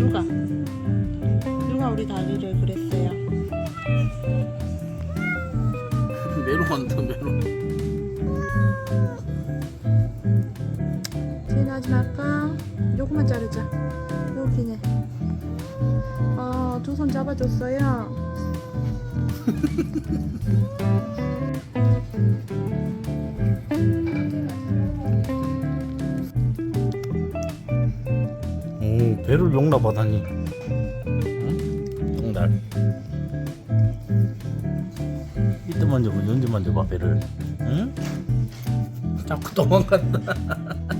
누가? 누가 우리 다리를 그랬어요? 메로한다 메로. 하지 말까? 요거만 자르자. 여기네. 아, 두 손 잡아줬어요. 오 배를 용납하다니. 응? 용달. 이때 만져봐 언제 만져봐 배를. 응? 자꾸 도망간다.